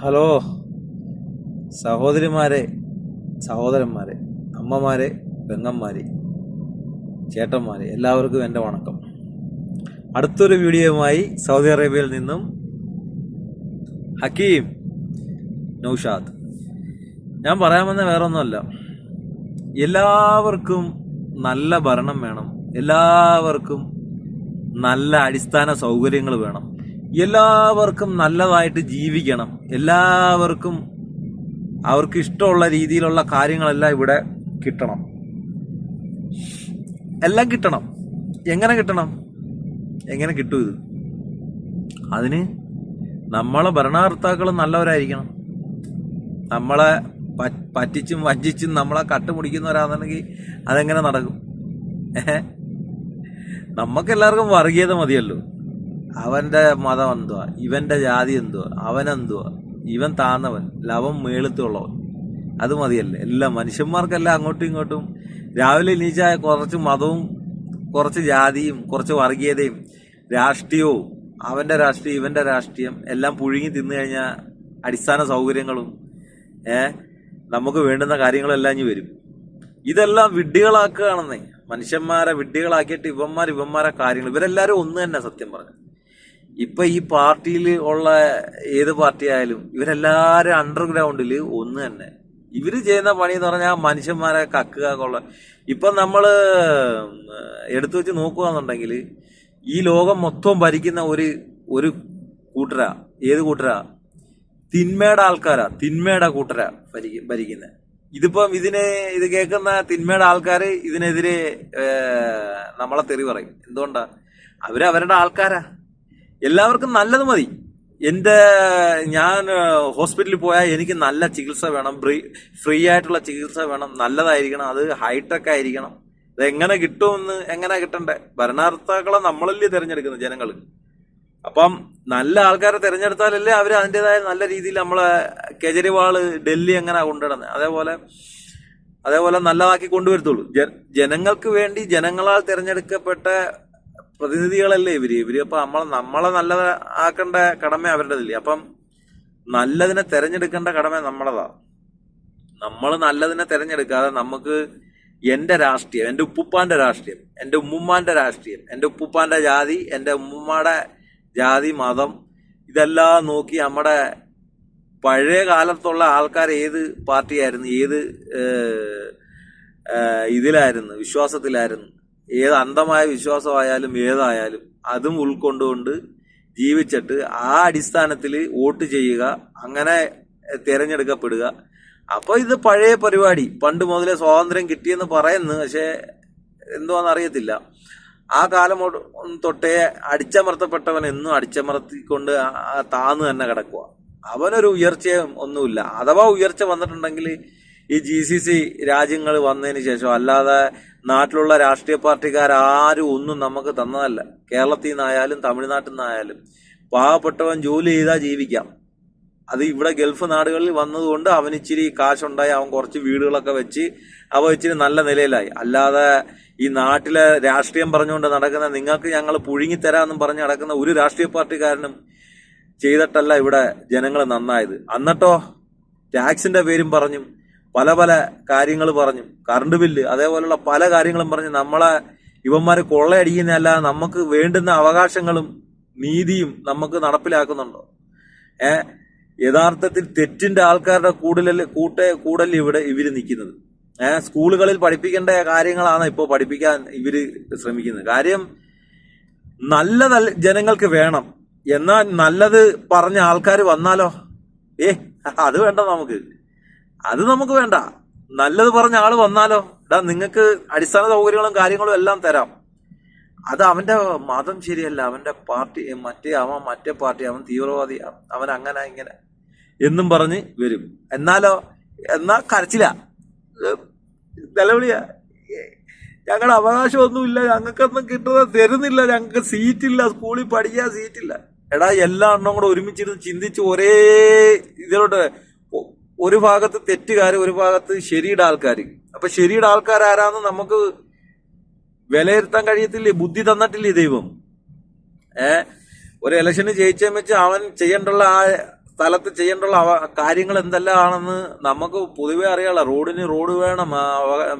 Hello. സഹോദരിമാരെ സഹോദരന്മാരെ അമ്മമാരെ പെങ്ങന്മാരെ ചേട്ടന്മാരെ എല്ലാവർക്കും എന്റെ വണക്കം. അടുത്തൊരു വീഡിയോയുമായി സൗദി അറേബ്യയിൽ നിന്നും ഹക്കീം നൗഷാദ്. ഞാൻ പറയാമെന്ന വേറൊന്നുമല്ല. എല്ലാവർക്കും നല്ല ഭരണം വേണം. എല്ലാവർക്കും നല്ല അടിസ്ഥാന സൗകര്യങ്ങൾ വേണം. എല്ലാവർക്കും നല്ലതായിട്ട് ജീവിക്കണം. എല്ലാവർക്കും അവർക്ക് ഇഷ്ടമുള്ള രീതിയിലുള്ള കാര്യങ്ങളെല്ലാം ഇവിടെ കിട്ടണം. എല്ലാം കിട്ടണം. എങ്ങനെ കിട്ടണം? എങ്ങനെ കിട്ടും ഇത്? അതിന് നമ്മളെ ഭരണകർത്താക്കൾ നല്ലവരായിരിക്കണം. നമ്മളെ പറ്റിച്ചും വഞ്ചിച്ചും നമ്മളെ കട്ടുമുടിക്കുന്നവരാണെന്നുണ്ടെങ്കിൽ അതെങ്ങനെ നടക്കും? ഏഹ്? നമുക്ക് എല്ലാവർക്കും വർഗീയത മതിയല്ലോ. അവന്റെ മതം എന്തുവാ? ഇവന്റെ ജാതി എന്തുവാ? അവനെന്തുവാ ഇവൻ താന്നവൻ. ലവൻ മേളുത്തുള്ളവൻ അത് മതിയല്ലേ? എല്ലാം മനുഷ്യന്മാർക്കെല്ലാം അങ്ങോട്ടും ഇങ്ങോട്ടും രാവിലെ എണീച്ച കുറച്ച് മതവും കുറച്ച് ജാതിയും കുറച്ച് വർഗീയതയും രാഷ്ട്രീയവും അവന്റെ രാഷ്ട്രീയം ഇവന്റെ രാഷ്ട്രീയം എല്ലാം പുഴുങ്ങി തിന്നു കഴിഞ്ഞാൽ അടിസ്ഥാന സൗകര്യങ്ങളും നമുക്ക് വേണ്ടുന്ന കാര്യങ്ങളെല്ലാം ഇനി വരും. ഇതെല്ലാം വിഡ്ഢികളാക്കുകയാണെന്നേ. മനുഷ്യന്മാരെ വിഡ്ഢികളാക്കിയിട്ട് ഇവന്മാർ ഇവന്മാരെ കാര്യങ്ങൾ. ഇവരെല്ലാവരും ഒന്ന് തന്നെ സത്യം പറഞ്ഞു ഇപ്പൊ ഈ പാർട്ടിയിൽ ഉള്ള ഏത് പാർട്ടി ആയാലും ഇവരെല്ലാരും അണ്ടർഗ്രൗണ്ടിൽ ഒന്ന് തന്നെ. ഇവർ ചെയ്യുന്ന പണി എന്ന് പറഞ്ഞാൽ മനുഷ്യന്മാരെ കക്കുക കൊള്ള ഇപ്പൊ നമ്മൾ എടുത്തു വെച്ച് നോക്കുകയാണെന്നുണ്ടെങ്കിൽ ഈ ലോകം മൊത്തം ഭരിക്കുന്ന ഒരു ഒരു കൂട്ടരാ. ഏത് കൂട്ടരാ? തിന്മയുടെ ആൾക്കാരാ. തിന്മയുടെ കൂട്ടരാ ഭരിക്കുന്ന. ഭരിക്കുന്നത് ഇതിപ്പം ഇതിനെ ഇത് കേൾക്കുന്ന തിന്മയുടെ ആൾക്കാർ ഇതിനെതിരെ നമ്മളെ തെറി പറയും. എന്തുകൊണ്ടാ? അവർ അവരുടെ ആൾക്കാരാ. എല്ലാവർക്കും നല്ലത് മതി. എന്റെ ഞാൻ ഹോസ്പിറ്റലിൽ പോയാൽ എനിക്ക് നല്ല ചികിത്സ വേണം. ഫ്രീ ആയിട്ടുള്ള ചികിത്സ വേണം. നല്ലതായിരിക്കണം. അത് ഹൈടെക് ആയിരിക്കണം. അത് എങ്ങനെ കിട്ടുമെന്ന് എങ്ങനെ കിട്ടണ്ടേ? ഭരണകർത്താക്കളെ നമ്മളല്ലേ തിരഞ്ഞെടുക്കുന്നത് ജനങ്ങൾ അപ്പം നല്ല ആൾക്കാരെ തിരഞ്ഞെടുത്താലല്ലേ അവർ അതിന്റെതായ നല്ല രീതിയിൽ നമ്മളെ കേജരിവാൾ ഡൽഹി എങ്ങനെ കൊണ്ടുവരുന്നത് അതേപോലെ അതേപോലെ നല്ലതാക്കി കൊണ്ടുവരത്തുള്ളൂ. ജനങ്ങൾക്ക് വേണ്ടി ജനങ്ങളാൽ തിരഞ്ഞെടുക്കപ്പെട്ട പ്രതിനിധികളല്ലേ ഇവർ? ഇവർ അപ്പൊ നമ്മളെ നമ്മളെ നല്ല ആക്കേണ്ട കടമ അവരുടേതില്ലേ? അപ്പം നല്ലതിനെ തെരഞ്ഞെടുക്കേണ്ട കടമ നമ്മളതാ. നമ്മൾ നല്ലതിനെ തെരഞ്ഞെടുക്കാതെ നമുക്ക് എന്റെ രാഷ്ട്രീയം എന്റെ ഉപ്പുപ്പാന്റെ രാഷ്ട്രീയം എന്റെ ഉമ്മുമ്മാന്റെ രാഷ്ട്രീയം എന്റെ ഉപ്പുപ്പാന്റെ ജാതി എന്റെ ഉമ്മുമ്മയുടെ ജാതി മതം ഇതെല്ലാം നോക്കി നമ്മുടെ പഴയ കാലത്തുള്ള ആൾക്കാർ ഏത് പാർട്ടിയായിരുന്നു? ഏത് ഇതിലായിരുന്നു? വിശ്വാസത്തിലായിരുന്നു? ഏത് അന്ധമായ വിശ്വാസമായാലും ഏതായാലും അതും ഉൾക്കൊണ്ടുകൊണ്ട് ജീവിച്ചിട്ട് ആ അടിസ്ഥാനത്തിൽ വോട്ട് ചെയ്യുക അങ്ങനെ തിരഞ്ഞെടുക്കപ്പെടുക. അപ്പോൾ ഇത് പഴയ പരിപാടി. പണ്ട് മുതലേ സ്വാതന്ത്ര്യം കിട്ടിയെന്ന് പറയുന്നു. പക്ഷെ എന്തുവാന്ന് അറിയത്തില്ല. ആ കാലം തൊട്ടേ അടിച്ചമർത്തപ്പെട്ടവൻ എന്നും അടിച്ചമർത്തിക്കൊണ്ട് താന്ന് തന്നെ കിടക്കുക അവനൊരു ഉയർച്ചയും ഒന്നുമില്ല. അഥവാ ഉയർച്ച വന്നിട്ടുണ്ടെങ്കിൽ ഈ ജി സി സി രാജ്യങ്ങൾ വന്നതിന് ശേഷം അല്ലാതെ നാട്ടിലുള്ള രാഷ്ട്രീയ പാർട്ടിക്കാരും ഒന്നും നമുക്ക് തന്നതല്ല. കേരളത്തിൽ നിന്നായാലും തമിഴ്നാട്ടിൽ നിന്നായാലും. പാവപ്പെട്ടവൻ ജോലി ചെയ്താൽ ജീവിക്കാം. അത് ഇവിടെ ഗൾഫ് നാടുകളിൽ വന്നതുകൊണ്ട് അവൻ ഇച്ചിരി കാശുണ്ടായി അവൻ കുറച്ച് വീടുകളൊക്കെ വെച്ച് അവ ഇച്ചിരി നല്ല നിലയിലായി. അല്ലാതെ ഈ നാട്ടിലെ രാഷ്ട്രീയം പറഞ്ഞുകൊണ്ട് നടക്കുന്ന നിങ്ങൾക്ക് ഞങ്ങൾ പുഴുങ്ങി തരാമെന്നും പറഞ്ഞ് നടക്കുന്ന ഒരു രാഷ്ട്രീയ പാർട്ടിക്കാരനും ചെയ്തിട്ടല്ല ഇവിടെ ജനങ്ങൾ നന്നായത്. എന്നിട്ടോ ടാക്സിന്റെ പേരും പറഞ്ഞും പല പല കാര്യങ്ങൾ പറഞ്ഞു. കറണ്ട് ബില്ല് അതേപോലുള്ള പല കാര്യങ്ങളും പറഞ്ഞു. നമ്മളെ ഇവന്മാര് കൊള്ളയടിക്കുന്നതല്ലാതെ നമുക്ക് വേണ്ടുന്ന അവകാശങ്ങളും നീതിയും നമുക്ക് നടപ്പിലാക്കുന്നുണ്ടോ? ഏ യഥാർത്ഥത്തിൽ തെറ്റിന്റെ ആൾക്കാരുടെ കൂടുതൽ കൂട്ട കൂടൽ ഇവിടെ ഇവർ നിൽക്കുന്നത്. ഏഹ് സ്കൂളുകളിൽ പഠിപ്പിക്കേണ്ട കാര്യങ്ങളാണ് ഇപ്പോൾ പഠിപ്പിക്കാൻ ഇവർ ശ്രമിക്കുന്നത്. കാര്യം നല്ല നല്ല ജനങ്ങൾക്ക് വേണം. എന്നാൽ നല്ലത് പറഞ്ഞ ആൾക്കാർ വന്നാലോ? ഏ അത് വേണ്ട നമുക്ക്. അത് നമുക്ക് വേണ്ട. നല്ലത് പറഞ്ഞ ആൾ വന്നാലോ? ഡാ നിങ്ങൾക്ക് അടിസ്ഥാന സൗകര്യങ്ങളും കാര്യങ്ങളും എല്ലാം തരാം. അത് അവന്റെ മതം ശരിയല്ല. അവന്റെ പാർട്ടി മറ്റേ അവൻ മറ്റേ പാർട്ടി അവൻ തീവ്രവാദി അവൻ അങ്ങനെ ഇങ്ങനെ എന്നും പറഞ്ഞ് വരും. എന്നാലോ? എന്നാ കരച്ചില്ല നിലവിളിയാ. ഞങ്ങളുടെ അവകാശമൊന്നുമില്ല. ഞങ്ങൾക്കൊന്നും കിട്ടുന്നത് തരുന്നില്ല. ഞങ്ങൾക്ക് സീറ്റില്ല. സ്കൂളിൽ പഠിക്കാൻ സീറ്റില്ല. എടാ എല്ലാ എണ്ണം കൂടെ ഒരുമിച്ചിരുന്ന് ചിന്തിച്ച് ഒരേ ഇതിലോട്ട് ഒരു ഭാഗത്ത് തെറ്റുകാർ ഒരു ഭാഗത്ത് ശരിയുടെ ആൾക്കാർ അപ്പൊ ശരിയുടെ ആൾക്കാർ ആരാന്ന് നമുക്ക് വിലയിരുത്താൻ കഴിയത്തില്ലേ? ബുദ്ധി തന്നിട്ടില്ലേ ദൈവം? ഏ? ഒരു ഇലക്ഷന് ജയിച്ചേ വെച്ച് അവൻ ചെയ്യേണ്ടുള്ള ആ സ്ഥലത്ത് ചെയ്യേണ്ടുള്ള കാര്യങ്ങൾ എന്തെല്ലാമാണെന്ന് നമുക്ക് പൊതുവെ അറിയാലോ. റോഡിന് റോഡ് വേണം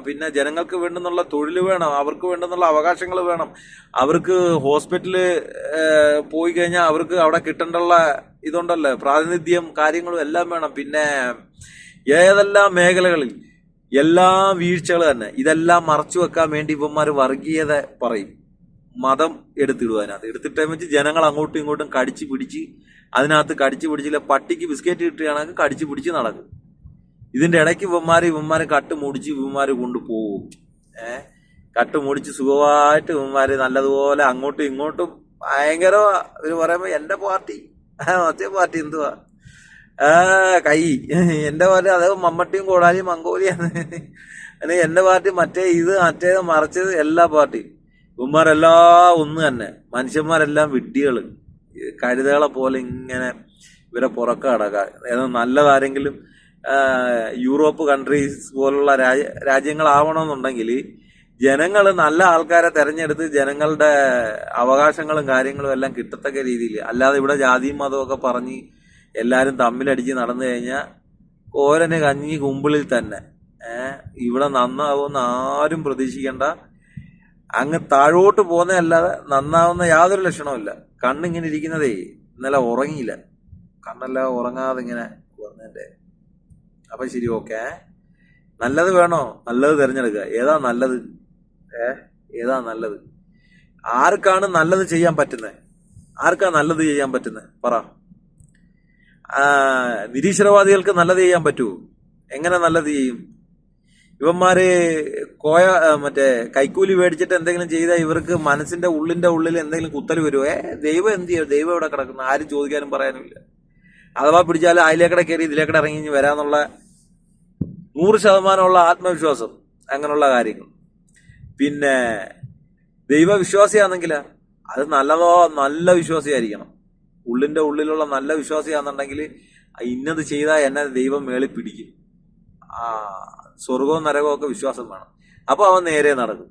പിന്നെ ജനങ്ങൾക്ക് വേണ്ടുന്നുള്ള തൊഴിൽ വേണം അവർക്ക് വേണ്ടുന്നുള്ള അവകാശങ്ങൾ വേണം. അവർക്ക് ഹോസ്പിറ്റലിൽ പോയി കഴിഞ്ഞാൽ അവർക്ക് അവിടെ കിട്ടേണ്ടുള്ള ഇതുണ്ടല്ലോ പ്രാതിനിധ്യം കാര്യങ്ങളും എല്ലാം വേണം. പിന്നെ ഏതെല്ലാം മേഖലകളിൽ എല്ലാ വീഴ്ചകൾ തന്നെ ഇതെല്ലാം മറച്ചു വെക്കാൻ വേണ്ടി ഇവന്മാർ വർഗീയത പറയും. മതം എടുത്തിടുക അതിനകത്ത്. എടുത്തിട്ടേ വെച്ച് ജനങ്ങൾ അങ്ങോട്ടും ഇങ്ങോട്ടും കടിച്ചു പിടിച്ച് അതിനകത്ത് കടിച്ചു പിടിച്ചില്ല പട്ടിക്ക് ബിസ്ക്കറ്റ് കിട്ടുകയാണെങ്കിൽ കടിച്ചു പിടിച്ച് നടക്കും. ഇതിന്റെ ഇടയ്ക്ക് ഇവന്മാര് ഇവന്മാര് കട്ട് മുടിച്ച് ഇവന്മാര് കൊണ്ടുപോകും ഏ? കട്ട് മുടിച്ച് സുഖമായിട്ട് ഇവന്മാര് നല്ലതുപോലെ അങ്ങോട്ടും ഇങ്ങോട്ടും ഭയങ്കര ഇവർ പറയുമ്പോ എന്റെ പാർട്ടി മറ്റേ പാർട്ടി എന്തുവാ? ആ കൈ. എന്റെ പാർട്ടി അതേ മമ്മട്ടിയും കോടാലിയും മംഗോലിയാണ്. അല്ലെങ്കിൽ എന്റെ പാർട്ടി മറ്റേ ഇത് മറ്റേത് മറിച്ചത് എല്ലാ പാർട്ടിയും ഇവന്മാരെല്ലാം ഒന്ന് തന്നെ. മനുഷ്യന്മാരെല്ലാം വിഡ്ഢികൾ. കഴുതകളെ പോലെ ഇങ്ങനെ ഇവരെ പുറക്ക കടക്കാം ഏതോ നല്ലതാരെങ്കിലും യൂറോപ്പ് കൺട്രീസ് പോലുള്ള രാജ്യ രാജ്യങ്ങളാവണമെന്നുണ്ടെങ്കിൽ ജനങ്ങൾ നല്ല ആൾക്കാരെ തെരഞ്ഞെടുത്ത് ജനങ്ങളുടെ അവകാശങ്ങളും കാര്യങ്ങളും എല്ലാം കിട്ടത്തക്ക രീതിയിൽ അല്ലാതെ ഇവിടെ ജാതിയും മതവും ഒക്കെ പറഞ്ഞ് എല്ലാവരും തമ്മിലടിച്ച് നടന്നു കഴിഞ്ഞാൽ ഓരന് കഞ്ഞി കുമ്പിളിൽ തന്നെ. ഇവിടെ നന്നാവുമെന്ന് ആരും പ്രതീക്ഷിക്കേണ്ട. അങ്ങ് താഴോട്ട് പോകുന്നതല്ലാതെ നന്നാവുന്ന യാതൊരു ലക്ഷണവുമില്ല കണ്ണിങ്ങനെ ഇരിക്കുന്നതേ ഇന്നലെ ഉറങ്ങിയില്ല. കണ്ണെല്ലാം ഉറങ്ങാതെ ഇങ്ങനെ വന്നതിന്റെ അപ്പൊ ശരി ഓക്കെ. നല്ലത് വേണോ? നല്ലത് തിരഞ്ഞെടുക്കുക. ഏതാ നല്ലത്? ഏതാ നല്ലത്? ആർക്കാണ് നല്ലത് ചെയ്യാൻ പറ്റുന്നത് ആർക്കാ നല്ലത് ചെയ്യാൻ പറ്റുന്നത് പറ. നിരീശ്വരവാദികൾക്ക് നല്ലത് ചെയ്യാൻ പറ്റുമോ എങ്ങനെ നല്ലത് ചെയ്യും? ഇവന്മാര് കോയ മറ്റേ കൈക്കൂലി മേടിച്ചിട്ട് എന്തെങ്കിലും ചെയ്താൽ ഇവർക്ക് മനസ്സിന്റെ ഉള്ളിന്റെ ഉള്ളിൽ എന്തെങ്കിലും കുത്തൽ വരുമോ ഏ ദൈവം എന്ത് ചെയ്യും? ദൈവം ഇവിടെ കിടക്കുന്നു? ആരും ചോദിക്കാനും പറയാനുമില്ല. അഥവാ പിടിച്ചാൽ അതിലേക്കടെ കയറി ഇതിലേക്കടെ ഇറങ്ങി വരാന്നുള്ള നൂറ് ശതമാനമുള്ള ആത്മവിശ്വാസം അങ്ങനെയുള്ള കാര്യങ്ങൾ. പിന്നെ ദൈവവിശ്വാസിയാണെങ്കിൽ അത് നല്ലതോ നല്ല വിശ്വാസിയായിരിക്കണം. ഉള്ളിന്റെ ഉള്ളിലുള്ള നല്ല വിശ്വാസിയാണെന്നുണ്ടെങ്കിൽ ഇന്നത് ചെയ്താൽ എന്നെ ദൈവം മേളിൽ പിടിക്കും. ആ സ്വർഗവും നരകവും ഒക്കെ വിശ്വാസം വേണം. അപ്പോൾ അവൻ നേരെ നടക്കും.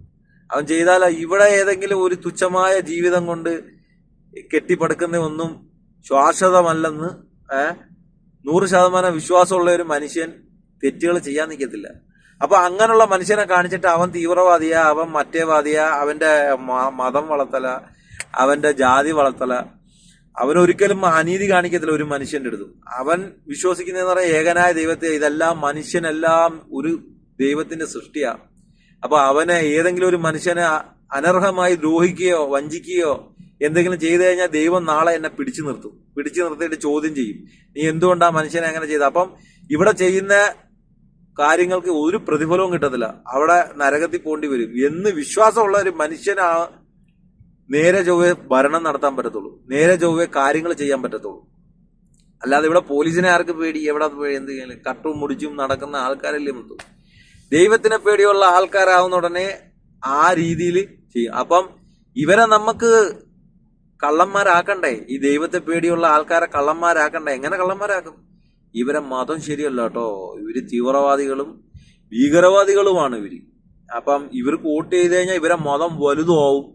അവൻ ചെയ്താൽ ഇവിടെ ഏതെങ്കിലും ഒരു തുച്ഛമായ ജീവിതം കൊണ്ട് കെട്ടിപ്പടുക്കുന്ന ഒന്നും ശാശ്വതമല്ലെന്ന് നൂറ് ശതമാനം വിശ്വാസമുള്ള ഒരു മനുഷ്യൻ തെറ്റുകൾ ചെയ്യാൻ നിൽക്കത്തില്ല. അപ്പൊ അങ്ങനെയുള്ള മനുഷ്യനെ കാണിച്ചിട്ട് അവൻ തീവ്രവാദിയാ അവൻ മറ്റേവാദിയാ അവന്റെ മതം വളർത്തല അവന്റെ ജാതി വളർത്തല. അവൻ ഒരിക്കലും അനീതി കാണിക്കത്തില്ല ഒരു മനുഷ്യന്റെ അടുത്തും. അവൻ വിശ്വസിക്കുന്നതെന്ന് പറയാൻ ഏകനായ ദൈവത്തെ ഇതെല്ലാം മനുഷ്യനെല്ലാം ഒരു ദൈവത്തിന്റെ സൃഷ്ടിയാണ് അപ്പൊ അവനെ ഏതെങ്കിലും ഒരു മനുഷ്യനെ അനർഹമായി ദ്രോഹിക്കുകയോ വഞ്ചിക്കുകയോ എന്തെങ്കിലും ചെയ്തു കഴിഞ്ഞാൽ ദൈവം നാളെ എന്നെ പിടിച്ചു നിർത്തും. പിടിച്ചു നിർത്തിയിട്ട് ചോദ്യം ചെയ്യും. നീ എന്തുകൊണ്ടാണ് മനുഷ്യനെ അങ്ങനെ ചെയ്ത? അപ്പം ഇവിടെ ചെയ്യുന്ന കാര്യങ്ങൾക്ക് ഒരു പ്രതിഫലവും കിട്ടത്തില്ല. അവിടെ നരകത്തിൽ പോണ്ടി വരും. എന്ന് വിശ്വാസമുള്ള ഒരു മനുഷ്യനാ നേരെ ചൊവ്വെ ഭരണം നടത്താൻ പറ്റത്തുള്ളൂ. നേരെ ചൊവ്വെ കാര്യങ്ങൾ ചെയ്യാൻ പറ്റത്തുള്ളൂ. അല്ലാതെ ഇവിടെ പോലീസിനെ ആർക്ക് പേടി? എവിടെ എന്ത് കട്ടും മുടിച്ചും നടക്കുന്ന ആൾക്കാരല്ലേ മുത്തു. ദൈവത്തിനെ പേടിയുള്ള ആൾക്കാരാവുന്ന ഉടനെ ആ രീതിയിൽ ചെയ്യും. അപ്പം ഇവരെ നമുക്ക് കള്ളന്മാരാക്കണ്ടേ? ഈ ദൈവത്തെ പേടിയുള്ള ആൾക്കാരെ കള്ളന്മാരാക്കണ്ടേ? എങ്ങനെ കള്ളന്മാരാക്കും? ഇവരെ മതം ശരിയല്ല കേട്ടോ ഇവർ തീവ്രവാദികളും ഭീകരവാദികളുമാണ് ഇവർ. അപ്പം ഇവർക്ക് വോട്ട് ചെയ്ത് കഴിഞ്ഞാൽ ഇവരെ മതം വലുതാവും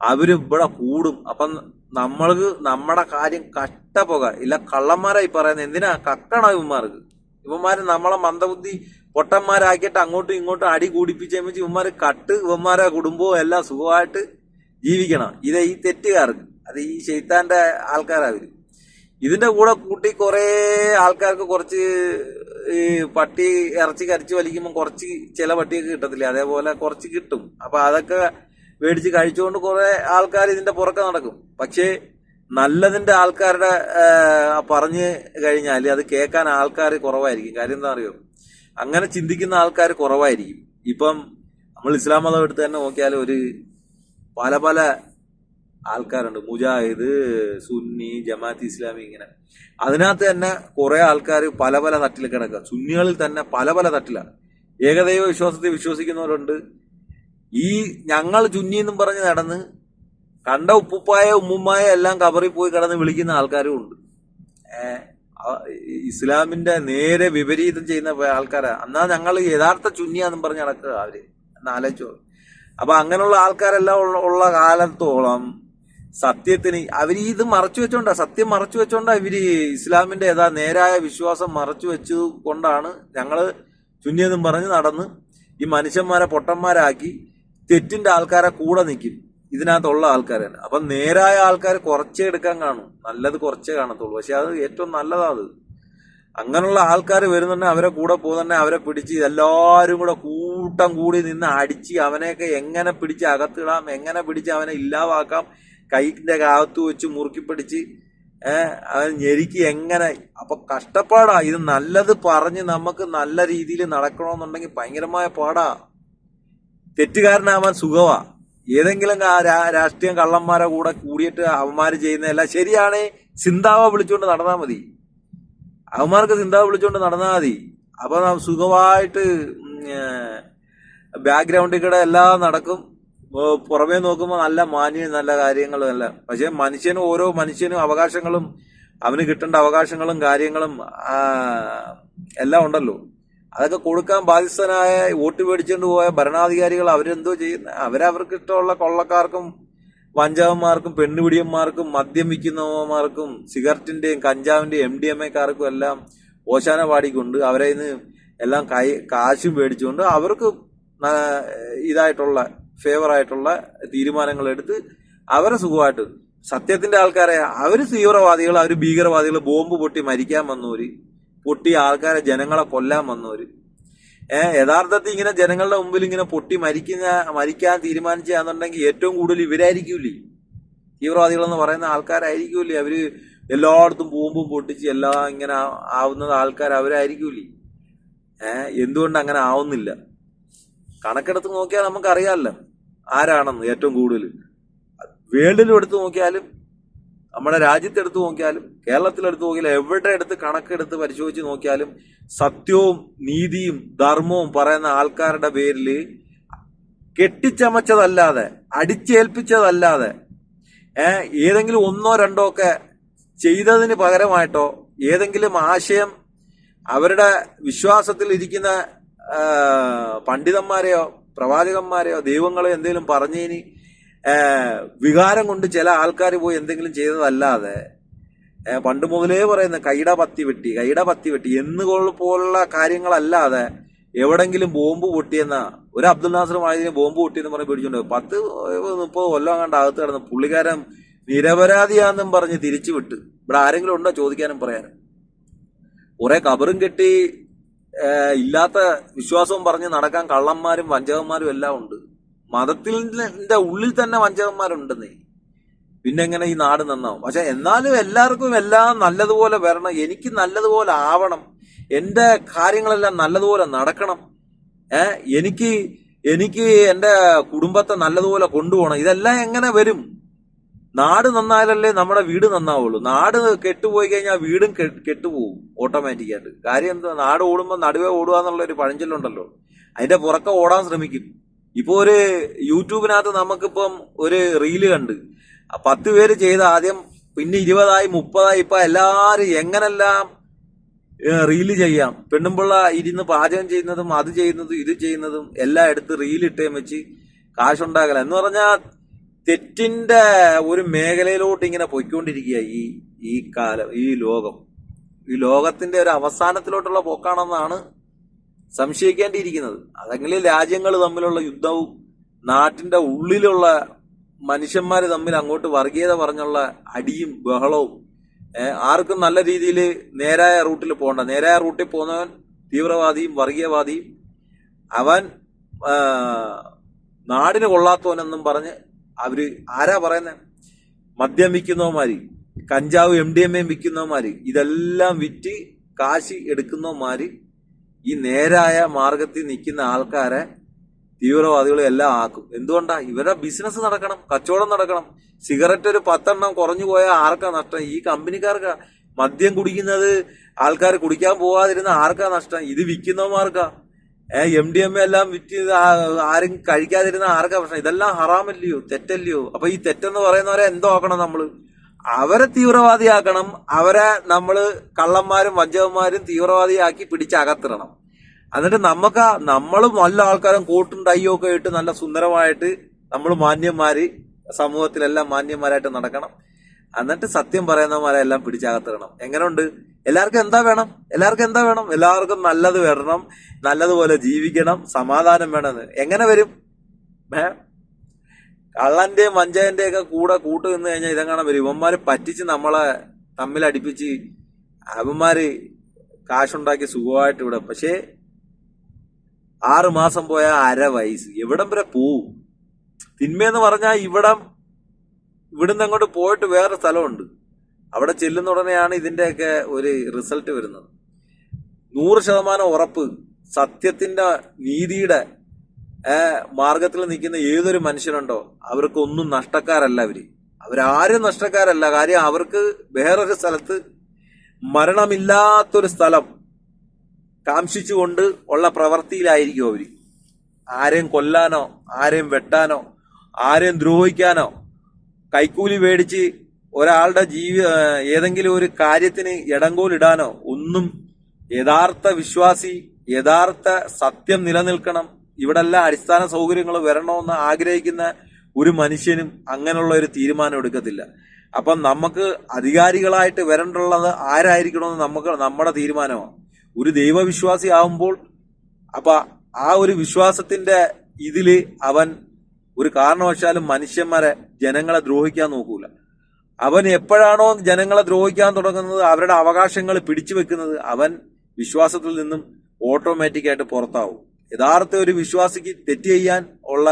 അവർ ഇവിടെ കൂടും. അപ്പം നമ്മൾക്ക് നമ്മുടെ കാര്യം കഷ്ടപ്പോക ഇല്ല കള്ളന്മാരായി പറയുന്നത് എന്തിനാ? കക്കണ ഇവന്മാർക്ക്? ഇവന്മാര് നമ്മളെ മന്ദബുദ്ധി പൊട്ടന്മാരാക്കിയിട്ട് അങ്ങോട്ടും ഇങ്ങോട്ടും അടി കൂടിപ്പിച്ച് കഴിഞ്ഞാൽ ഇവന്മാര് കട്ട് ഇവന്മാരെ കുടുംബവും എല്ലാം സുഖമായിട്ട് ജീവിക്കണം. ഇത് ഈ തെറ്റുകാർക്ക്. അത് ഈ ശൈത്താന്റെ ആൾക്കാരാവരും ഇതിന്റെ കൂടെ കൂട്ടി കുറെ ആൾക്കാർക്ക് കുറച്ച് ഈ പട്ടി ഇറച്ചി കരച്ചു വലിക്കുമ്പോൾ കുറച്ച് ചില പട്ടിയൊക്കെ കിട്ടത്തില്ല? അതേപോലെ കുറച്ച് കിട്ടും. അപ്പൊ അതൊക്കെ മേടിച്ച് കഴിച്ചുകൊണ്ട് കുറെ ആൾക്കാർ ഇതിന്റെ പുറക്കെ നടക്കും. പക്ഷേ നല്ലതിന്റെ ആൾക്കാരുടെ പറഞ്ഞ് കഴിഞ്ഞാൽ അത് കേൾക്കാൻ ആൾക്കാർ കുറവായിരിക്കും. കാര്യം എന്താ അറിയോ? അങ്ങനെ ചിന്തിക്കുന്ന ആൾക്കാർ കുറവായിരിക്കും. ഇപ്പം നമ്മൾ ഇസ്ലാം മതം എടുത്ത് തന്നെ നോക്കിയാൽ ഒരു പല പല ആൾക്കാരുണ്ട്. മുജാഹിദ് സുന്നി ജമാഅത്ത് ഇസ്ലാമി ഇങ്ങനെ. അതിനകത്ത് തന്നെ കുറെ ആൾക്കാർ പല പല തട്ടിൽ കിടക്കുക. സുന്നികളിൽ തന്നെ പല പല തട്ടിലാണ്. ഏകദൈവ വിശ്വാസത്തിൽ വിശ്വസിക്കുന്നവരുണ്ട്. ഈ ഞങ്ങൾ ചുന്നി എന്നും പറഞ്ഞ് നടന്ന് കണ്ട ഉപ്പുപ്പായ ഉമ്മുമ്മായ എല്ലാം കബറിൽ പോയി കിടന്ന് വിളിക്കുന്ന ആൾക്കാരും ഉണ്ട്. ഇസ്ലാമിന്റെ നേരെ വിപരീതം ചെയ്യുന്ന ആൾക്കാരാ. എന്നാ ഞങ്ങൾ യഥാർത്ഥ ചുന്നിയാന്നും പറഞ്ഞ് നടക്കുക അവർ. എന്നാലോചിച്ചു. അപ്പൊ അങ്ങനെയുള്ള ആൾക്കാരെല്ലാം ഉള്ള കാലത്തോളം സത്യത്തിന് അവർ ഇത് മറച്ചു വെച്ചോണ്ടാ സത്യം മറച്ചു വെച്ചോണ്ടാ ഇവർ ഇസ്ലാമിന്റെ ഏതാ നേരായ വിശ്വാസം മറച്ചു വെച്ചു കൊണ്ടാണ് ഞങ്ങൾ ചുന്നിയെന്നും പറഞ്ഞ് നടന്ന് ഈ മനുഷ്യന്മാരെ പൊട്ടന്മാരാക്കി തെറ്റിന്റെ ആൾക്കാരെ കൂടെ നിൽക്കും ഇതിനകത്തുള്ള ആൾക്കാർ തന്നെ. അപ്പൊ നേരായ ആൾക്കാർ കുറച്ചേ എടുക്കാൻ കാണും. നല്ലത് കുറച്ചേ കാണത്തുള്ളൂ. പക്ഷെ അത് ഏറ്റവും നല്ലതാ അത്. അങ്ങനെയുള്ള ആൾക്കാർ വരുന്നുണ്ടെ അവരെ കൂടെ പോകുന്നുണ്ടെ അവരെ പിടിച്ച് എല്ലാവരും കൂടെ കൂട്ടം കൂടി നിന്ന് അടിച്ച് അവനെയൊക്കെ എങ്ങനെ പിടിച്ച് അകത്തിടാം എങ്ങനെ പിടിച്ച് അവനെ ഇല്ലാതാക്കാം കൈന്റെ കാത്തു വെച്ച് മുറുക്കി പിടിച്ച് അവൻ ഞെരുക്കി എങ്ങനെ? അപ്പൊ കഷ്ടപ്പാടാ. ഇത് നല്ലത് പറഞ്ഞ് നമുക്ക് നല്ല രീതിയിൽ നടക്കണമെന്നുണ്ടെങ്കിൽ ഭയങ്കരമായ പാടാ. തെറ്റുകാരനാവാൻ സുഖമാ ഏതെങ്കിലും രാഷ്ട്രീയം കള്ളന്മാരെ കൂടെ കൂടിയിട്ട് അവന്മാര് ചെയ്യുന്നതല്ല ശരിയാണ്. സിന്താവ വിളിച്ചുകൊണ്ട് നടന്നാൽ മതി. അവന്മാർക്ക് സിന്താവ വിളിച്ചുകൊണ്ട് നടന്നാൽ മതി. അപ്പൊ നാം സുഖമായിട്ട് ബാക്ക്ഗ്രൗണ്ടിൽ കൂടെ എല്ലാം നടക്കും. പുറമേ നോക്കുമ്പോൾ നല്ല മാന്യം നല്ല കാര്യങ്ങളും അല്ല പക്ഷെ മനുഷ്യനും ഓരോ മനുഷ്യനും അവകാശങ്ങളും അവന് കിട്ടേണ്ട അവകാശങ്ങളും കാര്യങ്ങളും എല്ലാം ഉണ്ടല്ലോ. അതൊക്കെ കൊടുക്കാൻ ബാധ്യസ്ഥനായ വോട്ട് മേടിച്ചുകൊണ്ട് പോയ ഭരണാധികാരികൾ അവരെന്തോ ചെയ്യുന്ന അവരവർക്ക് ഇഷ്ടമുള്ള കൊള്ളക്കാർക്കും വഞ്ചാവന്മാർക്കും പെണ്ണുപിടിയന്മാർക്കും മദ്യം വിൽക്കുന്നവന്മാർക്കും സിഗരറ്റിന്റെയും കഞ്ചാവിന്റെയും എം ഡി എം എക്കാർക്കും എല്ലാം ഓശാന പാടിക്കൊണ്ട് അവരെ എല്ലാം കൈ കാശും മേടിച്ചുകൊണ്ട് അവർക്ക് ഇതായിട്ടുള്ള ഫേവർ ആയിട്ടുള്ള തീരുമാനങ്ങൾ എടുത്ത് അവരെ സുഖമായിട്ട് സത്യത്തിന്റെ ആൾക്കാരെ അവർ തീവ്രവാദികൾ അവർ ഭീകരവാദികൾ ബോംബ് പൊട്ടി മരിക്കാൻ വന്നവര് പൊട്ടി ആൾക്കാരെ ജനങ്ങളെ കൊല്ലാൻ വന്നവര്. ഏഹ് യഥാർത്ഥത്തിൽ ഇങ്ങനെ ജനങ്ങളുടെ മുമ്പിൽ ഇങ്ങനെ പൊട്ടി മരിക്കുന്ന മരിക്കാൻ തീരുമാനിച്ചാന്നുണ്ടെങ്കിൽ ഏറ്റവും കൂടുതൽ ഇവരായിരിക്കൂലേ തീവ്രവാദികൾ എന്ന് പറയുന്ന ആൾക്കാരായിരിക്കൂലേ അവർ എല്ലായിടത്തും ബോംബും പൊട്ടിച്ച് എല്ലാം ഇങ്ങനെ ആവുന്നത് ആൾക്കാർ അവരായിരിക്കൂലേ ഏഹ് എന്തുകൊണ്ട് അങ്ങനെ ആവുന്നില്ല? കണക്കെടുത്ത് നോക്കിയാൽ നമുക്കറിയാമല്ലോ. ആരാണെന്ന് ഏറ്റവും കൂടുതൽ. വേൾഡിലും എടുത്ത് നോക്കിയാലും നമ്മുടെ രാജ്യത്തെടുത്ത് നോക്കിയാലും കേരളത്തിലെടുത്ത് നോക്കിയാലും എവിടെ എടുത്ത് കണക്കെടുത്ത് പരിശോധിച്ച് നോക്കിയാലും സത്യവും നീതിയും ധർമ്മവും പറയുന്ന ആൾക്കാരുടെ പേരിൽ കെട്ടിച്ചമച്ചതല്ലാതെ അടിച്ചേൽപ്പിച്ചതല്ലാതെ ഏതെങ്കിലും ഒന്നോ രണ്ടോ ഒക്കെ ചെയ്തതിന് പകരമായിട്ടോ ഏതെങ്കിലും ആശയം അവരുടെ വിശ്വാസത്തിൽ ഇരിക്കുന്ന പണ്ഡിതന്മാരെയോ പ്രവാചകന്മാരെയോ ദൈവങ്ങളെയോ എന്തെങ്കിലും പറഞ്ഞതിന് വികാരം കൊണ്ട് ചില ആൾക്കാർ പോയി എന്തെങ്കിലും ചെയ്തതല്ലാതെ പണ്ട് മുതലേ പറയുന്ന കൈട പത്തി വെട്ടി കൈട പത്തി വെട്ടി എന്നുകൊള്ള പോലുള്ള കാര്യങ്ങളല്ലാതെ എവിടെങ്കിലും ബോംബ് പൊട്ടിയെന്ന ഒരു അബ്ദുൽ നാസർ മായതിന് ബോംബ് പൊട്ടിയെന്ന് പറഞ്ഞ് പിടിച്ചോണ്ട് പോയി. പത്ത് മുപ്പത് കൊല്ലം കണ്ട് അകത്ത് കിടന്ന് പുള്ളിക്കാരൻ നിരപരാധിയാന്നും പറഞ്ഞ് തിരിച്ചു വിട്ട് ഇവിടെ ആരെങ്കിലും ഉണ്ടോ ചോദിക്കാനും പറയാനും കുറെ കബറും കെട്ടി ഇല്ലാത്ത വിശ്വാസവും പറഞ്ഞ് നടക്കാൻ കള്ളന്മാരും വഞ്ചകന്മാരും എല്ലാം ഉണ്ട്. മതത്തിന്റെ ഉള്ളിൽ തന്നെ വഞ്ചകന്മാരുണ്ടെന്നേ. പിന്നെ എങ്ങനെ ഈ നാട് നന്നാവും? പക്ഷെ എന്നാലും എല്ലാവർക്കും എല്ലാം നല്ലതുപോലെ വരണം. എനിക്ക് നല്ലതുപോലെ ആവണം. എന്റെ കാര്യങ്ങളെല്ലാം നല്ലതുപോലെ നടക്കണം. എനിക്ക് എനിക്ക് എന്റെ കുടുംബത്തെ നല്ലതുപോലെ കൊണ്ടുപോകണം. ഇതെല്ലാം എങ്ങനെ വരും? നാട് നന്നായാലല്ലേ നമ്മുടെ വീട് നന്നാവുള്ളൂ. നാട് കെട്ടുപോയി കഴിഞ്ഞാൽ വീടും കെട്ടുപോകും ഓട്ടോമാറ്റിക്കായിട്ട്. കാര്യം എന്താ? നാട് ഓടുമ്പോൾ നടുവേ ഓടുക എന്നുള്ള ഒരു പഴഞ്ചൊല്ലുണ്ടല്ലോ. അതിന്റെ പുറക്കെ ഓടാൻ ശ്രമിക്കും. ഇപ്പൊ ഒരു യൂട്യൂബിനകത്ത് നമുക്കിപ്പം ഒരു റീൽ കണ്ട്. പത്ത് പേര് ചെയ്ത ആദ്യം പിന്നെ ഇരുപതായി മുപ്പതായി ഇപ്പൊ എല്ലാരും എങ്ങനെല്ലാം റീൽ ചെയ്യാം. പെണ്ണുമ്പിള്ള ഇരുന്ന് പാചകം ചെയ്യുന്നതും അത് ചെയ്യുന്നതും ഇത് ചെയ്യുന്നതും എല്ലാം എടുത്ത് റീലിട്ടേം വെച്ച് കാശുണ്ടാക്കല. എന്ന് പറഞ്ഞാൽ തെറ്റിന്റെ ഒരു മേഖലയിലോട്ട് ഇങ്ങനെ പൊയ്ക്കൊണ്ടിരിക്കുക ഈ ഈ കാലം ഈ ലോകം. ഈ ലോകത്തിന്റെ ഒരു അവസാനത്തിലോട്ടുള്ള പോക്കാണെന്നാണ് സംശയിക്കേണ്ടിയിരിക്കുന്നത്. അതെങ്കിലും രാജ്യങ്ങൾ തമ്മിലുള്ള യുദ്ധവും നാട്ടിന്റെ ഉള്ളിലുള്ള മനുഷ്യന്മാർ തമ്മിൽ അങ്ങോട്ട് വർഗീയത പറഞ്ഞുള്ള അടിയും ബഹളവും ആർക്കും നല്ല രീതിയിൽ നേരായ റൂട്ടിൽ പോകണ്ട. നേരായ റൂട്ടിൽ പോകുന്നവൻ തീവ്രവാദിയും വർഗീയവാദിയും. അവൻ നാടിന് കൊള്ളാത്തവനെന്നും പറഞ്ഞ് അവർ ആരാ പറയുന്നത് മദ്യം വിൽക്കുന്നവന്മാര് കഞ്ചാവ് എം ഡി എം എം വിൽക്കുന്നവന്മാര് ഇതെല്ലാം വിറ്റ് കാശ് എടുക്കുന്നവന്മാര് ഈ നേരായ മാർഗത്തിൽ നിൽക്കുന്ന ആൾക്കാരെ തീവ്രവാദികളെ എല്ലാം ആക്കും. എന്തുകൊണ്ടാ? ഇവരുടെ ബിസിനസ് നടക്കണം കച്ചവടം നടക്കണം. സിഗരറ്റ് ഒരു പത്തെണ്ണം കുറഞ്ഞു പോയാൽ ആർക്കാ നഷ്ടം? ഈ കമ്പനിക്കാർക്കാ. മദ്യം കുടിക്കുന്നത് ആൾക്കാർ കുടിക്കാൻ പോവാതിരുന്ന ആർക്കാ നഷ്ടം? ഇത് വിൽക്കുന്നവന്മാർക്കാ എം ഡി എം എ എല്ലാം വിറ്റ് ആരും കഴിക്കാതിരുന്ന ആർക്കാ പ്രശ്നം? ഇതെല്ലാം ഹറാമല്ലയോ? തെറ്റല്ലയോ? അപ്പൊ ഈ തെറ്റെന്ന് പറയുന്നവരെ എന്തോ ആക്കണം നമ്മൾ? അവരെ തീവ്രവാദിയാക്കണം അവരെ നമ്മൾ കള്ളന്മാരും വഞ്ചകന്മാരും തീവ്രവാദിയാക്കി പിടിച്ചകത്തിടണം. എന്നിട്ട് നമുക്ക് നമ്മളും നല്ല ആൾക്കാരും കോട്ടും ടൈയും ഒക്കെ ഇട്ട് നല്ല സുന്ദരമായിട്ട് നമ്മൾ മാന്യന്മാര് സമൂഹത്തിലെല്ലാം മാന്യന്മാരായിട്ട് നടക്കണം. എന്നിട്ട് സത്യം പറയുന്നവന്മാരെ എല്ലാം പിടിച്ചകത്തിടണം എങ്ങനെയുണ്ട് എല്ലാവർക്കും എന്താ വേണം? എല്ലാവർക്കും എന്താ വേണം? എല്ലാവർക്കും നല്ലത് വരണം. നല്ലതുപോലെ ജീവിക്കണം. സമാധാനം വേണമെന്ന് എങ്ങനെ വരും? ഏ? കള്ളന്റെയും വഞ്ചകന്റെയും ഒക്കെ കൂടെ കൂട്ട് നിന്ന് കഴിഞ്ഞാൽ ഇതെങ്ങനെ വരും? ഇവന്മാര് പറ്റിച്ച് നമ്മളെ തമ്മിൽ അടിപ്പിച്ച് അവന്മാര് കാശുണ്ടാക്കി സുഖമായിട്ട് ഇവിടെ പക്ഷേ ആറ് മാസം പോയ അര വയസ്സ്. എവിടം വരെ പോവും? തിന്മയെന്ന് പറഞ്ഞാൽ ഇവിടം ഇവിടുന്ന് അങ്ങോട്ട് പോയിട്ട് വേറെ സ്ഥലമുണ്ട്. അവിടെ ചെല്ലുന്ന ഉടനെയാണ് ഇതിന്റെയൊക്കെ ഒരു റിസൾട്ട് വരുന്നത്. നൂറ് ശതമാനം ഉറപ്പ് സത്യത്തിന്റെ നീതിയുടെ മാർഗത്തിൽ നിൽക്കുന്ന ഏതൊരു മനുഷ്യനുണ്ടോ അവർക്കൊന്നും നഷ്ടക്കാരല്ല അവർ അവരാരും നഷ്ടക്കാരല്ല. കാര്യം അവർക്ക് വേറൊരു സ്ഥലത്ത് മരണമില്ലാത്തൊരു സ്ഥലം കാംക്ഷിച്ചുകൊണ്ട് ഉള്ള പ്രവൃത്തിയിലായിരിക്കും അവർ ആരെയും കൊല്ലാനോ ആരെയും വെട്ടാനോ ആരെയും ദ്രോഹിക്കാനോ കൈക്കൂലി മേടിച്ച് ഒരാളുടെ ജീവി ഏതെങ്കിലും ഒരു കാര്യത്തിന് ഇടങ്കോലിടാനോ ഒന്നും യഥാർത്ഥ വിശ്വാസി യഥാർത്ഥ സത്യം നിലനിൽക്കണം ഇവിടെ എല്ലാ അടിസ്ഥാന സൗകര്യങ്ങൾ വരണമെന്ന് ആഗ്രഹിക്കുന്ന ഒരു മനുഷ്യനും അങ്ങനെയുള്ള ഒരു തീരുമാനം എടുക്കത്തില്ല. അപ്പം നമുക്ക് അധികാരികളായിട്ട് വരേണ്ടുള്ളത് ആരായിരിക്കണമെന്ന് നമുക്ക് നമ്മുടെ തീരുമാനമാണ്. ഒരു ദൈവവിശ്വാസി ആവുമ്പോൾ അപ്പൊ ആ ഒരു വിശ്വാസത്തിന്റെ ഇതിൽ അവൻ ഒരു കാരണവശാലും മനുഷ്യന്മാരെ ജനങ്ങളെ ദ്രോഹിക്കാൻ നോക്കൂല. അവൻ എപ്പോഴാണോ ജനങ്ങളെ ദ്രോഹിക്കാൻ തുടങ്ങുന്നത് അവരുടെ അവകാശങ്ങൾ പിടിച്ചു വെക്കുന്നത് അവൻ വിശ്വാസത്തിൽ നിന്നും ഓട്ടോമാറ്റിക്കായിട്ട് പുറത്താവും. യഥാർത്ഥ ഒരു വിശ്വാസിക്ക് തെറ്റ് ചെയ്യാൻ ഉള്ള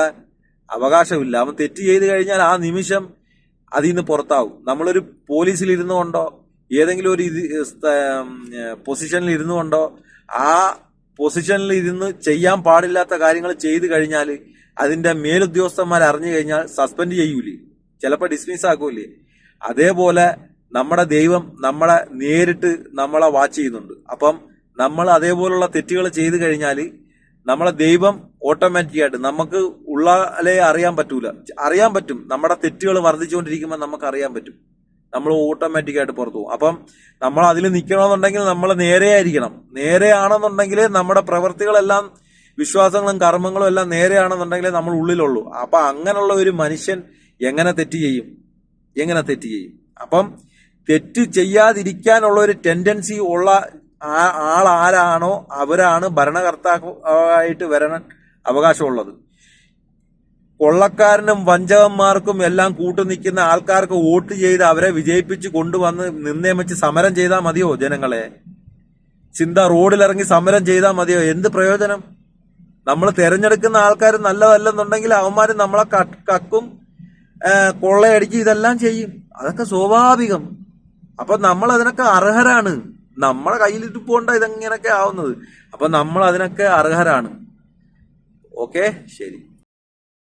അവകാശമില്ല. അവൻ തെറ്റ് ചെയ്ത് കഴിഞ്ഞാൽ ആ നിമിഷം അതിൽ നിന്ന് പുറത്താവും. നമ്മളൊരു പോലീസിൽ ഇരുന്നു കൊണ്ടോ ഏതെങ്കിലും ഒരു പൊസിഷനിൽ ഇരുന്നു കൊണ്ടോ ആ പൊസിഷനിൽ ഇരുന്ന് ചെയ്യാൻ പാടില്ലാത്ത കാര്യങ്ങൾ ചെയ്തു കഴിഞ്ഞാൽ അതിന്റെ മേലുദ്യോഗസ്ഥന്മാർ അറിഞ്ഞു കഴിഞ്ഞാൽ സസ്പെൻഡ് ചെയ്യൂലേ? ചിലപ്പോൾ ഡിസ്മിസ് ആക്കൂലേ? അതേപോലെ നമ്മുടെ ദൈവം നമ്മളെ നേരിട്ട് നമ്മളെ വാച്ച് ചെയ്യുന്നുണ്ട്. അപ്പം നമ്മൾ അതേപോലുള്ള തെറ്റുകൾ ചെയ്തു കഴിഞ്ഞാൽ നമ്മളെ ദൈവം ഓട്ടോമാറ്റിക് ആയിട്ട് നമുക്ക് ഉള്ളാലേ അറിയാൻ പറ്റൂല. അറിയാൻ പറ്റും. നമ്മുടെ തെറ്റുകൾ വർദ്ധിച്ചുകൊണ്ടിരിക്കുമ്പോൾ നമുക്ക് അറിയാൻ പറ്റും. നമ്മൾ ഓട്ടോമാറ്റിക് ആയിട്ട് പുറത്തു പോകും. അപ്പം നമ്മൾ അതിൽ നിൽക്കണമെന്നുണ്ടെങ്കിൽ നമ്മൾ നേരെയായിരിക്കണം നേരെയാണെന്നുണ്ടെങ്കിൽ നമ്മുടെ പ്രവൃത്തികളെല്ലാം വിശ്വാസങ്ങളും കർമ്മങ്ങളും എല്ലാം നേരെയാണെന്നുണ്ടെങ്കിലേ നമ്മൾ ഉള്ളിലുള്ളൂ. അപ്പൊ അങ്ങനെയുള്ള ഒരു മനുഷ്യൻ എങ്ങനെ തെറ്റ് ചെയ്യും? എങ്ങനെ തെറ്റ് ചെയ്യും? അപ്പം തെറ്റ് ചെയ്യാതിരിക്കാനുള്ള ഒരു ടെൻഡൻസി ഉള്ള ആൾ ആരാണോ അവരാണ് ഭരണകർത്താവായിട്ട് വരാൻ അവകാശമുള്ളത്. കൊള്ളക്കാരനും വഞ്ചകന്മാർക്കും എല്ലാം കൂട്ടു നിൽക്കുന്ന ആൾക്കാർക്ക് വോട്ട് ചെയ്ത് അവരെ വിജയിപ്പിച്ച് കൊണ്ടുവന്ന് നിന്നേമിച്ച് സമരം ചെയ്താൽ മതിയോ ജനങ്ങളെ? ചിന്ത റോഡിലിറങ്ങി സമരം ചെയ്താൽ മതിയോ? എന്ത് പ്രയോജനം? നമ്മൾ തിരഞ്ഞെടുക്കുന്ന ആൾക്കാർ നല്ലതല്ലെന്നുണ്ടെങ്കിൽ അവന്മാർ നമ്മളെ കക്കും കൊള്ളയടിച്ച് ഇതെല്ലാം ചെയ്യും. അതൊക്കെ സ്വാഭാവികം. അപ്പൊ നമ്മൾ അതിനൊക്കെ അർഹരാണ്. നമ്മളെ കയ്യിലിട്ട് പോകണ്ട ഇതെങ്ങനെയൊക്കെ ആവുന്നത്. അപ്പൊ നമ്മൾ അതിനൊക്കെ അർഹരാണ്. ഓക്കെ? ശരി.